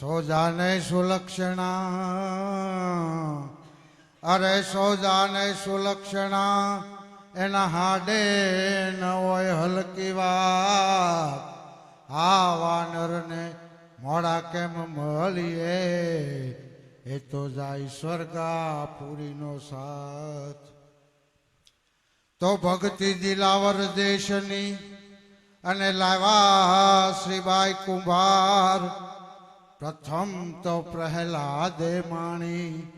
સોજાને સુલક્ષણા. અરે સોજાને સુલક્ષણા, એના હાડે ન હોય હલકી વાત. આ વાનરને મોડા કેમ મળીએ? એ તો જાય સ્વર્ગા પુરીનો સાથ. તો ભક્તિ દિલાવર દેશની અને લાવા શ્રીબાઈ કુંભાર પ્રથમ તો પ્રહલાદે માણી,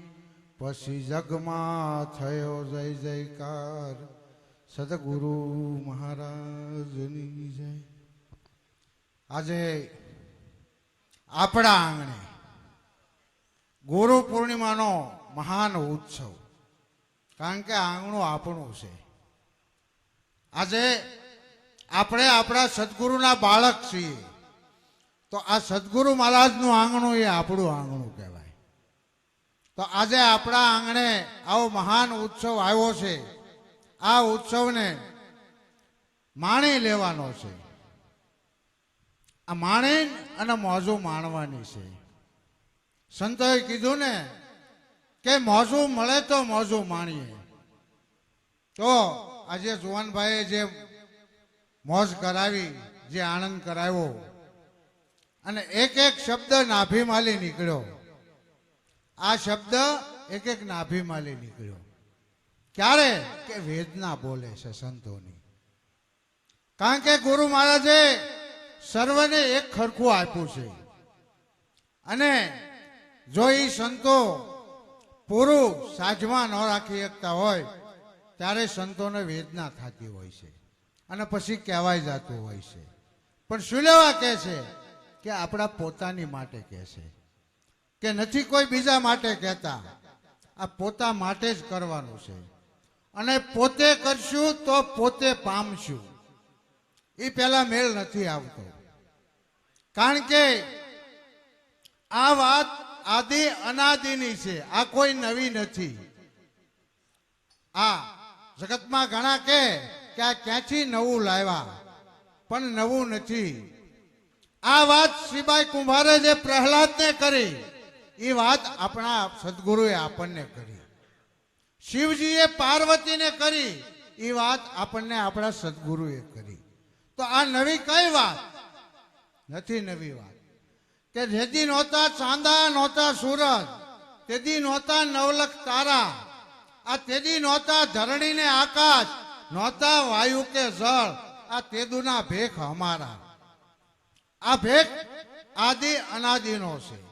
પછી જગમાં થયો જય જયકાર. સદગુરુ મહારાજની જય. આજે આપણા આંગણે ગુરુ પૂર્ણિમાનો મહાન ઉત્સવ, કારણ કે આંગણું આપણું છે. આજે આપણે આપણા સદગુરુના બાળક છીએ. તો આ સદગુરુ મહારાજનું આંગણું એ આપણું આંગણું કહેવાય. તો આજે આપણા આંગણે આવો મહાન ઉત્સવ આવ્યો છે. આ ઉત્સવને માણી લેવાનો છે. આ માણી અને મોજું માણવાની છે. સંતોએ કીધું ને કે મોજું મળે તો મોજું માણીએ. તો આજે જુવાનભાઈએ જે મોજ કરાવી, જે આનંદ કરાવ્યો અને એક એક શબ્દ નાભીમાલી નીકળ્યો. આ શબ્દ એક એક નાભીમાલી નીકળ્યો. ક્યારે? કે વેદના બોલે છે સંતોની. કારણ કે ગુરુ મહારાજે સર્વને એક ખરખું આપ્યું છે. અને જો એ સંતો પૂરું સાજમાં ન રાખી શકતા હોય, ત્યારે સંતોને વેદના થતી હોય છે. અને પછી કહેવાય જતું હોય છે. પણ શું લેવા કહે છે? કે આપણા પોતાની માટે કહે છે. કે નથી કોઈ બીજા માટે કહેતા. આ પોતા માટે જ કરવાનું છે. અને પોતે કરશું તો પોતે પામશું. એ પહેલા મેળ નથી આવતો. કારણ કે આ વાત આદિ અનાદિની છે. આ કોઈ નવી નથી. આ જગતમાં ઘણા કે આ ક્યાંથી નવું લાવ્યા? પણ નવું નથી. આ વાત શ્રીબાઈ કુંભારે જે પ્રહલાદને કરી. એ વાત આપણા સદગુરુએ આપણને કરી. શિવજીએ પાર્વતીને કરી. એ વાત આપણને આપણા સદગુરુએ કરી. તો આ નવી કઈ વાત? નથી નવી વાત. કે જેદી નહોતા ચાંદા, નહોતા સૂરજ, તેદી નહોતા નવલખ તારા, આ તેદી નહોતા ધરણી ને આકાશ, નહોતા વાયુ કે જળ, આ તેદુના ભેખ અમારા. આ ભેટ આદિ અનાદિનો છે.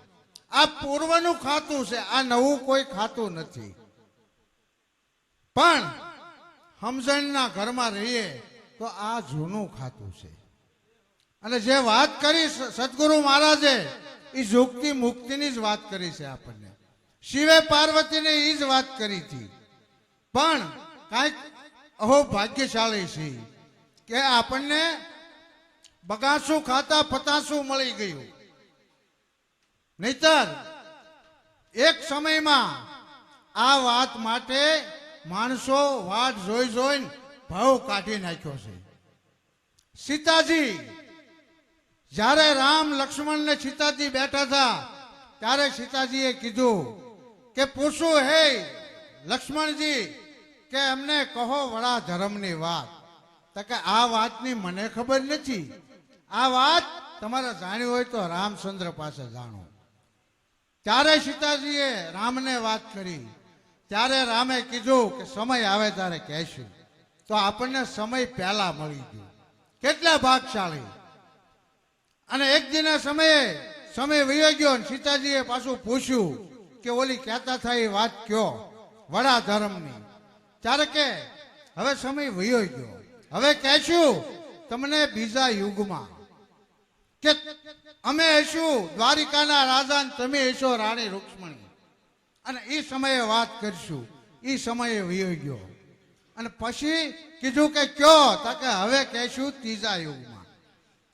આ પૂર્વનું ખાતું છે, આ નવું કોઈ ખાતું નથી. પણ સમજણના ઘરમાં રહીએ તો આ જૂનું ખાતું છે. અને જે વાત કરી સદગુરુ મહારાજે, એ મુક્તિ મુક્તિની જ વાત કરી છે આપણને. શિવે પાર્વતીને એ જ વાત કરી હતી. પણ કાંઈક અહો ભાગ્યશાળી છે કે આપણને બગાસું ખાતા પતાસું મળી ગયું. નહીતર એક સમયમાં આ વાત માટે માણસો વાટ જોઈ જોઈને ભાવ કાઢી નાખ્યો છે. સીતાજી, જ્યારે રામ લક્ષ્મણ ને સીતાજી બેઠા હતા, ત્યારે સીતાજીએ કીધું કે પૂછું, હે લક્ષ્મણજી, કે એમને કહો વડા ધર્મની વાત. તો કે, આ વાતની મને ખબર નથી. આ વાત તમારે જાણવી હોય તો રામચંદ્ર પાસે જાણો. ત્યારે સીતાજીએ રામને વાત કરી. ત્યારે રામે કીધું કે સમય આવે ત્યારે કહેશું. તો આપણને સમય પહેલા મળી ગયો. કેટલા ભાગશાળી. અને એક દિના સમયે સમય વયો ગયો સીતાજીએ પાછું પૂછ્યું કે ઓલી કહેતા થાય એ વાત કયો? વડા ધર્મની. ત્યારે કે, હવે સમય વયો ગયો. હવે કહેશું, તમને બીજા યુગમાં. કે અમે હશું દ્વારિકાના રાજા તમે હશો રાણી રૂક્ષ્મણી. અને એ સમયે વાત કરીશું. એ સમયે વયો ગયો. અને પછી કીધું કે કયો? તો કે હવે કહેશું ત્રીજા યુગમાં.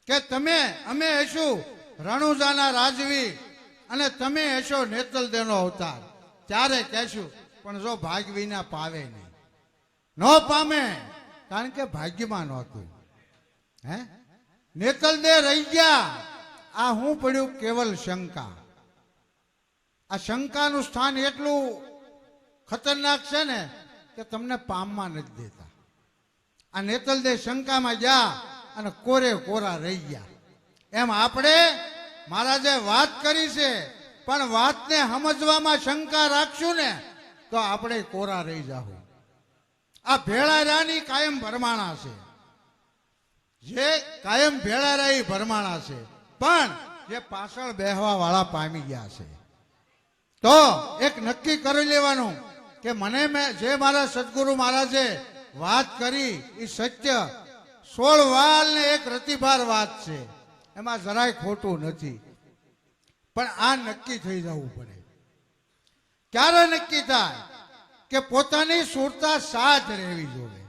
કે તમે, અમે હશું રણુજાના રાજવી અને તમે હશો નેતલદેવનો અવતાર. ત્યારે કહેશું, પણ જો ભાગ વિના પાવે નહીં. ન પામે. કારણ કે ભાગ્યમાં નહોતું. હે? નેતલદે રહી ગયા. આ હું પડ્યું કેવલ શંકા. આ શંકાનું સ્થાન એટલું ખતરનાક છે ને કે તમને પામમાં નથી દેતા. આ નેતલદે શંકામાં ગયા અને કોરે કોરા રહી ગયા. એમ આપણે મહારાજે વાત કરી છે, પણ વાતને સમજવામાં શંકા રાખશું ને, તો આપણે કોરા રહી જાહું. આ ભેળા રાની કાયમ ભરમાણા છે. જે કાયમ ભેળા રહી ભરમાણા છે. પણ જે પાછળ બેહવા વાળા પામી ગયા છે. તો એક નક્કી કરી લેવાનું કે મને મેં જે મારા સદગુરુ મહારાજે વાત કરી એ સત્ય. સોળ વાલ ને એક રતિભાર વાત છે. એમાં જરાય ખોટું નથી. પણ આ નક્કી થઈ જવું પડે. ક્યારે નક્કી થાય? કે પોતાની સુરતા સાથ રહેવી જોઈએ.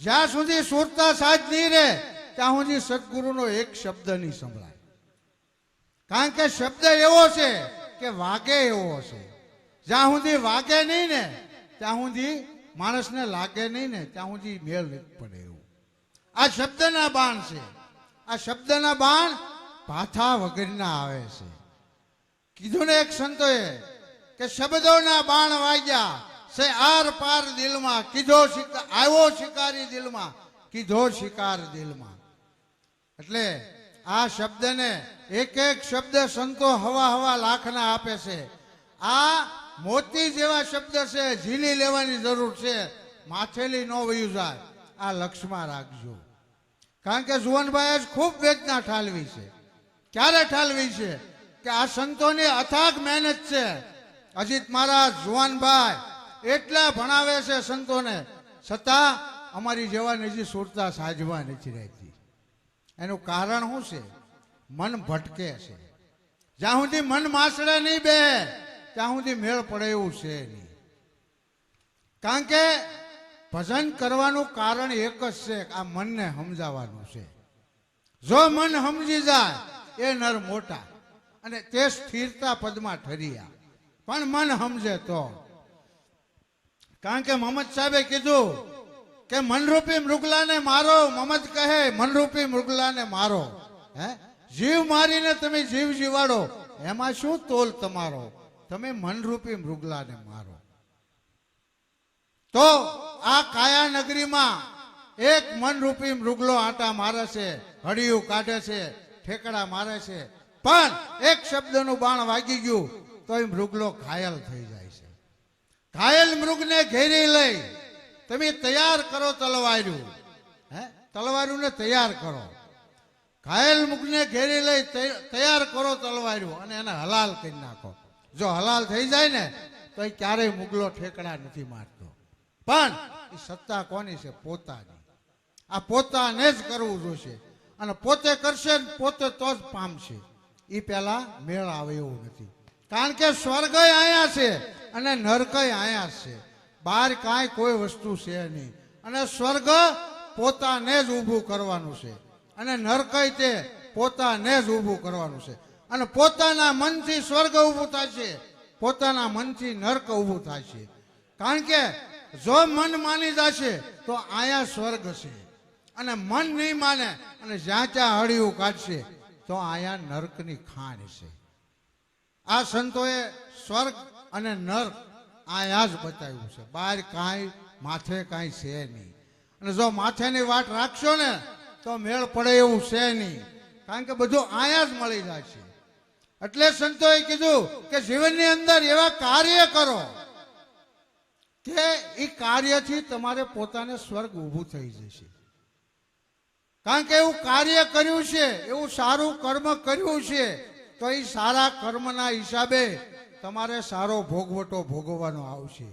જ્યાં સુધી સુરતા સાજ નહીં રહે, ત્યાં સુધી સદગુરુનો એક શબ્દ નહીં સંભળાય. કારણ કે શબ્દ એવો છે કે વાગે એવો છે જ્યાં સુધી વાગે નહીં ને, ત્યાં સુધી માણસને લાગે નહીં ને, ત્યાં સુધી મેળ પડે એવું. આ શબ્દના બાણ છે. આ શબ્દના બાણ પાથા વગરના આવે છે. કીધું ને એક સંતોએ કે શબ્દોના બાણ વાગ્યા સે આર પાર દિલમાં, કીધો આવ્યો શિકારી દિલમાં, કીધો શિકાર દિલમાં. એટલે આ શબ્દને એક એક શબ્દ સંતો હવા હવા લાખના આપે છે. આ મોતી જેવા શબ્દ છે, ઝીલી લેવાની જરૂર છે, માથેલી ન વયું જાય. આ લક્ષમાં રાખજો. કારણ કે જુવનભાઈએ જ ખૂબ વેદના ઠાલવી છે. ક્યારે ઠાલવી છે? કે આ સંતોની અથાગ મહેનત છે. અજીત મહારાજ જુવાનભાઈ એટલા ભણાવે છે સંતોને, છતાં અમારી જેવા હજી સુરતા સાજવા નથી રહેતી. એનું કારણ શું છે? મન ભટકે છે. જ્યાં સુધી મન માસડે નહીં બે, ત્યાં સુધી મેળ પડે એવું છે નહીં. કારણ કે ભજન કરવાનું કારણ એક જ છે, આ મનને સમજાવવાનું છે. જો મન સમજી જાય, એ નર મોટા. અને તે સ્થિરતા પદમાં ઠર્યા. પણ મન સમજે તો. કારણ કે મોહમ્મદ સાહેબે કીધું કે મનરૂપી મૃગલાને મારો, મોહમ્મદ કહે, મનરૂપી મૃગલાને મારો. હે? જીવ મારીને તમે જીવ જીવાડો, એમાં શું તોલ તમારો? તમે મનરૂપી મૃગલાને મારો. તો આ કાયા નગરીમાં એક મનરૂપી મૃગલો આટા મારે છે, હળિયું કાઢે છે, ઠેકડા મારે છે. પણ એક શબ્દનું બાણ વાગી ગયું તો એ મૃગલો ઘાયલ થઈ જાય. ઘાયલ મૃગને ઘેરી લઈ તમે તૈયાર કરો તલવાર્યું હે? તલવાર્યુંને તૈયાર કરો. ઘાયલ મૃગને ઘેરી લઈ તૈયાર કરો તલવાર્યું અને એને હલાલ કરી નાખો. જો હલાલ થઈ જાય ને, તો એ ક્યારેય મુગલો ઠેકડા નથી મારતો. પણ એ સત્તા કોની છે? પોતાની. આ પોતાને જ કરવું જોશે. અને પોતે કરશે ને પોતે તો જ પામશે. એ પહેલા મેળ આવે એવું નથી. કારણ કે સ્વર્ગ અહીંયા છે. અને નરકય અહીંયા છે? બહાર કાંઈ કોઈ વસ્તુ છે નહીં. અને સ્વર્ગ પોતાને જ ઊભું કરવાનું છે. અને નરકય તે પોતાને જ ઊભું કરવાનું છે. અને પોતાના મનથી સ્વર્ગ ઊભું થાય છે. પોતાના મનથી નર્ક ઊભું થાય છે. કારણ કે જો મન માની જશે, તો આયા સ્વર્ગ છે. અને મન નહીં માને અને જ્યાં ત્યાં હળિયું કાઢશે, તો આયા નર્કની ખાણ છે. આ સંતોએ સ્વર્ગ અને નર્ક આયા જ બતાવ્યું છે. બહાર કાંઈ માથે કાંઈ છે નહીં. અને જો માથેની વાટ રાખશો ને, તો મેળ પડે એવું છે નહીં. કારણ કે બધું આયા જ મળી જાય છે. એટલે સંતોએ કીધું કે જીવનની અંદર એવા કાર્ય કરો કે એ કાર્યથી તમારે પોતાને સ્વર્ગ ઊભું થઈ જશે. કારણ કે એવું કાર્ય કર્યું છે, એવું સારું કર્મ કર્યું છે, તો એ સારા કર્મના હિસાબે તમારે સારો ભોગવટો ભોગવવાનો આવશે.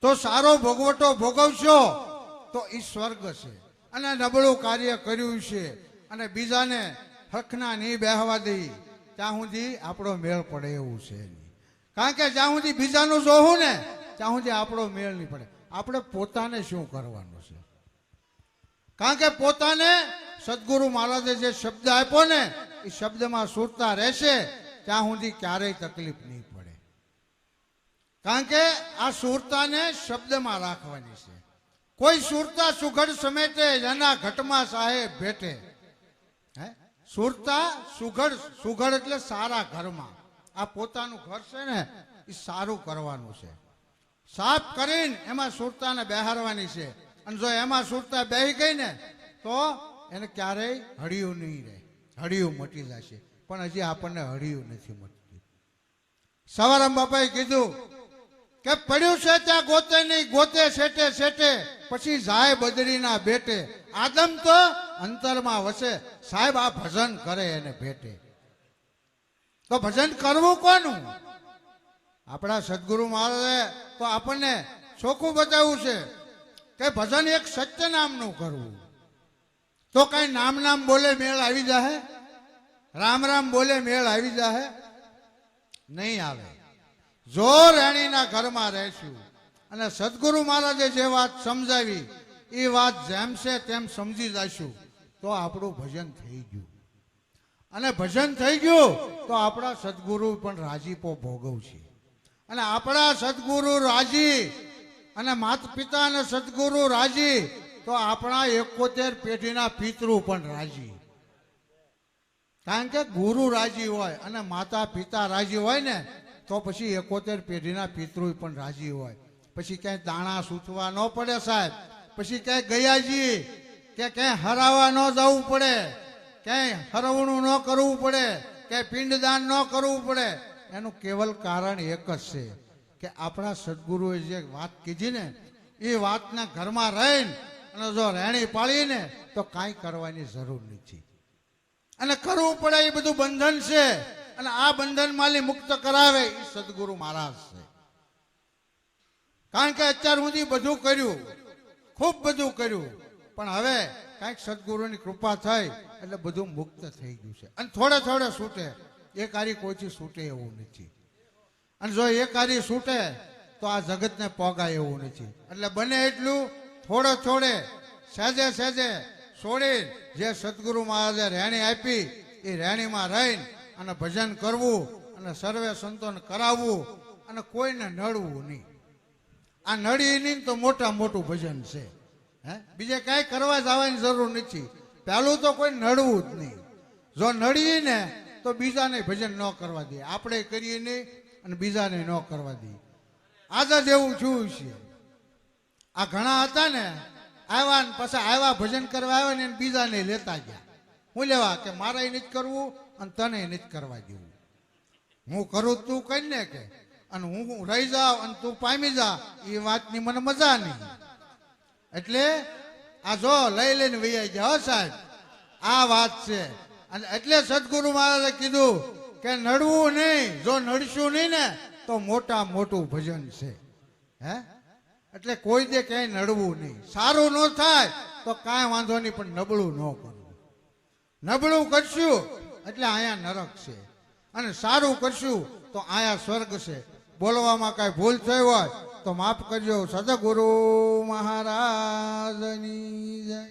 તો સારો ભોગવટો ભોગવશો તો એ સ્વર્ગ છે. અને નબળું કાર્ય કર્યું છે. અને બીજાને હકના નહીં બેહવા દઈ. ત્યાં સુધી આપણો મેળ પડે એવું છે કારણ કે જ્યાં સુધી બીજાનું જોવું ને, ત્યાં સુધી આપણો મેળ નહીં પડે. આપણે પોતાને શું કરવાનું છે? કારણ કે પોતાને સદગુરુ મહારાજે જે શબ્દ આપ્યો ને એ શબ્દમાં સુરતા રહેશે. ત્યાં સુધી ક્યારેય તકલીફ નહીં પડે. કારણ કે આ સુરતાને શબ્દમાં રાખવાની છે. કોઈ સુરતા સુઘડ સમેટે, એના ઘટમાં સાહેબ ભેટે. સુરતા સુઘડ સુઘડ એટલે સારા ઘરમાં. આ પોતાનું ઘર છે ને એ સારું કરવાનું છે. સાફ કરીને એમાં સુરતાને બેહારવાની છે. અને જો એમાં સુરતા બેહી ગઈ ને, તો એને ક્યારેય હળિયું નહીં રહે. હળિયું મટી જશે. પણ હજી આપણને હળિયું નથી મળતું સવારામ બાપાએ કીધું કે પડ્યું છે ત્યાં ગોતે નહીં, ગોતે સેટે સેટે પછી જાય બદરીના બેટે આદમ તો અંતરમાં વસે. સાહેબ, આ ભજન કરે એને ભેટે. તો ભજન કરવું કોનું? આપણા સદગુરુ મહારાજે તો આપણને ચોખ્ખું બતાવ્યું છે કે ભજન એક સત્ય નામનું કરવું. તો કઈ નામ નામ બોલે, મેળ આવી જાહે? રામ રામ બોલે, મેળ આવી જાહે. નહીં આવે. જો રાણીના ઘરમાં રહેશું અને સદગુરુ મહારાજે જે વાત સમજાવી, એ વાત જેમ છે તેમ સમજી જશું તો આપણું ભજન થઈ ગયું. અને ભજન થઈ ગયું, તો આપણા સદગુરુ પણ રાજીપો ભોગવશે. અને આપણા સદગુરુ રાજી, અને માતા પિતા અને સદગુરુ રાજી, તો આપણા એકોતેર પેઢીના પિતૃ પણ રાજી. કારણ કે ગુરુ રાજી હોય અને માતા પિતા રાજી હોય ને, તો પછી એકોતેર પેઢીના પિતૃ પણ રાજી હોય. પછી ક્યાંય દાણા સૂચવા ન પડે સાહેબ. પછી ક્યાંય ગયાજી કે ક્યાંય હરાવા ન જવું પડે. ક્યાંય હરવણું ન કરવું પડે. ક્યાંય પિંડદાન ન કરવું પડે. એનું કેવલ કારણ એક જ છે કે આપણા સદગુરુએ જે વાત કીધી ને, એ વાતના ઘરમાં રહીને અને જો રહેણી પાળીને, તો કાંઈ કરવાની જરૂર નથી. અને કરવું પડે એ બધું બંધન છે. અને આ બંધન માલી મુક્ત કરાવે એ સદગુરુ મહારાજ છે. કારણ કે અત્યાર સુધી બધું કર્યું. ખૂબ બધું કર્યું. પણ હવે કાંઈક સદગુરુની કૃપા થઈ એટલે બધું મુક્ત થઈ ગયું છે. અને થોડે થોડે છૂટે. એ કાર્ય કોઈથી છૂટે એવું નથી. અને જો એ કાર્ય છૂટે, તો આ જગતને પોગાય એવું નથી. એટલે બને એટલું થોડે થોડે, સહેજે સહેજે છોડી જે સદગુરુ મહારાજે રહેણી આપી, એ રહેણીમાં રહીને અને ભજન કરવું અને સર્વે સંતોને કરાવવું અને કોઈને નડવું નહીં. આ નડી નહીં તો મોટા મોટું ભજન છે. હે? બીજે કાંઈ કરવા જવાની જરૂર નથી. પહેલું તો કોઈ નડવું જ નહીં. જો નડીએ ને તો બીજાને ભજન ન કરવા દે. આપણે કરીએ નહીં અને બીજાને ન કરવા દઈએ આજે જ એવું થયું છે. આ ઘણા હતા ને આવ્યા ને પછી આવ્યા ભજન કરવા આવ્યા ને એને બીજાને લેતા ગયા. હું લેવા કે મારે નથી કરવું અને તને નથી કરવા દેવું. હું કરું તો કઈ ને કે અને હું રહી જાઉં અને તું પામી જા, એ વાતની મને મજા નહીં. એટલે આ જો લઈ લઈને વૈયા ગયા હો સાહેબ, આ વાત છે. અને એટલે સદગુરુ મહારાજે કીધું કે નડવું નહીં, જો નડશું નહીં ને, તો મોટા મોટું ભજન છે. હે? એટલે કોઈ દે ક્યાંય નડવું નહીં. સારું ન થાય તો કાંઈ વાંધો નહીં, પણ નબળું ન કરવું નબળું કરશું એટલે અહીંયા નરક છે. અને સારું કરશું તો અહીંયા સ્વર્ગ છે. બોલવામાં કાંઈ ભૂલ થઈ હોય તો માફ કરજો. સદગુરુ મહારાજની જય.